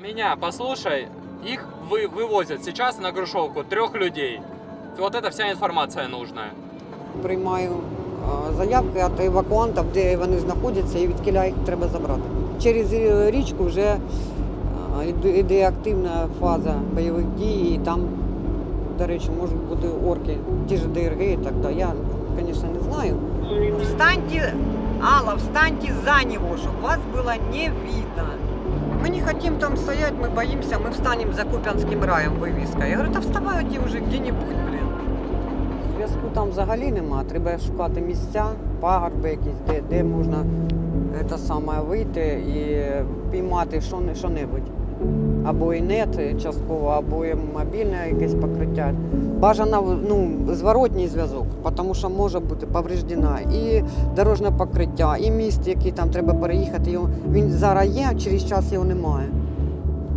Меня, послушай, их вы, вывозят сейчас на Грушевку трех людей. Вот это вся информация нужная. Приймаю е, заявки від евакуантів, де вони знаходяться і від кіля їх треба забрати. Через е, річку вже е, йде- йде активна фаза бойових дій, і там, до речі, можуть бути орки, ті ж ДРГ і так далі. Я, звісно, не знаю. Встаньте, Алла, встаньте за него, чтобы вас было не видно. Мы не хотим там стоять, мы боимся, мы встанем за Купянским раем вывеска. Я говорю, та вставайте вже где-нибудь, блін. Зв'язку там взагалі нема. Треба шукати місця, пагорби якісь, де, де можна е, те саме вийти і піймати що, що-небудь. Або інет частково, або і мобільне якесь покриття. Бажано ну, зворотній зв'язок, тому що може бути повреждена і дорожнє покриття, і міст, який там треба переїхати. Він зараз є, а через час його немає.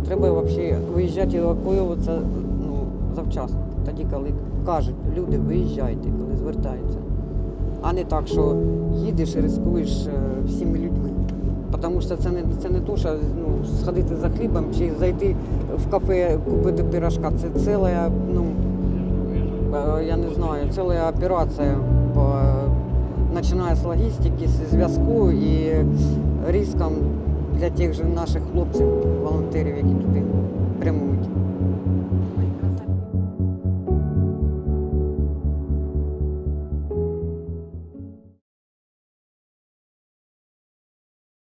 Треба взагалі виїжджати і евакуюватися ну, завчасно. Тоді, коли кажуть, люди, виїжджайте, коли звертаються. А не так, що їдеш і ризикуєш е, всіми людьми. Тому що це не, це не то, що ну, сходити за хлібом чи зайти в кафе, купити пирожка. Це ціла, ну, е, я не знаю, ціла операція, починає з логістики, з зв'язку і різком для тих же наших хлопців,